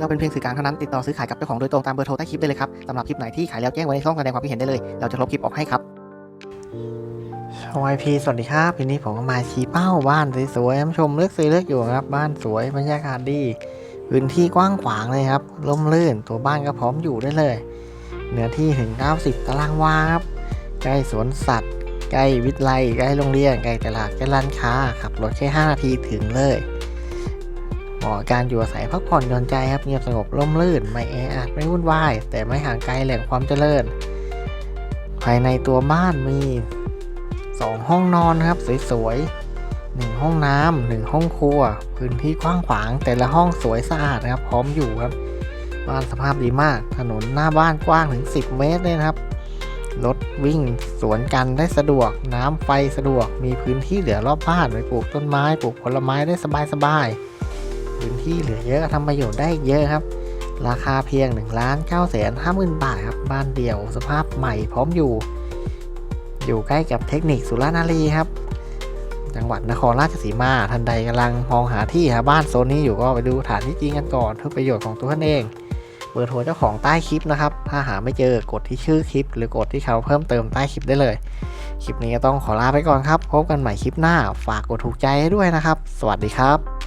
เราเป็นเพียงสื่อกลางเท่านั้นติดต่อซื้อขายกับเจ้าของโดยตรงตามเบอร์โทรใต้คลิปได้เลยครับสำหรับคลิปไหนที่ขายแล้วแจ้งไว้ในช่องแสดงความคิดเห็นได้เลย เราจะลบคลิปออกให้ครับชวายพีสวัสดีครับทีนี้ผมก็มาชี้เป้าบ้านสวยๆท่านผู้ชมเลือกซื้อเลือกอยู่ครับ บ้านสวยบรรยากาศดีพื้นที่กว้างขวางเลยครับร่มรื่นตัวบ้านก็พร้อมอยู่ได้เลย เนื้อที่ถึง 90 ตารางวาครับใกล้สวนสัตว์ใกล้วิทยาลัยใกล้โรงเรียนใกล้ตลาดใกล้ร้านค้าขับรถแค่ 5 นาทีถึงเลย เหมาะการอยู่อาศัยพักผ่อนหย่อนใจครับเงียบสงบร่มรื่น ไม่แออัดไม่วุ่นวาย แต่ไม่ห่างไกลแหล่งความเจริญ ภายในตัวบ้านมี 2 ห้องนอนครับสวยๆ1ห้องน้ำหนึ่งห้องครัว พื้นที่กว้างขวาง แต่ละห้องสวยสะอาดนะครับ พร้อมอยู่ครับ บ้านสภาพดีมาก ถนนหน้าบ้านกว้างถึง 10 เมตรเลยนะครับรถวิ่งสวนกันได้สะดวก น้ำไฟสะดวก มีพื้นที่เหลือรอบบ้านไว้ปลูกต้นไม้ ปลูกผลไม้ได้สบายๆ พื้นที่เหลือเยอะทำประโยชน์ได้เยอะครับ ราคาเพียง1ล้าน9แสน5หมื่นบาทครับ บ้านเดี่ยวสภาพใหม่พร้อมอยู่ อยู่ใกล้กับเทคนิคสุรานารีครับ จังหวัดนครราชสีมาท่านใดกำลังมองหาที่หาบ้านโซนนี้อยู่ก็ไปดูฐานที่จริงกันก่อนเพื่อประโยชน์ของตัวท่านเองเบอร์โทรเจ้าของใต้คลิปนะครับ ถ้าหาไม่เจอกดที่ชื่อคลิป หรือกดที่เขาเพิ่มเติมใต้คลิปได้เลย คลิปนี้ก็ต้องขอลาไปก่อนครับ พบกันใหม่คลิปหน้า ฝากกดถูกใจให้ด้วยนะครับ สวัสดีครับ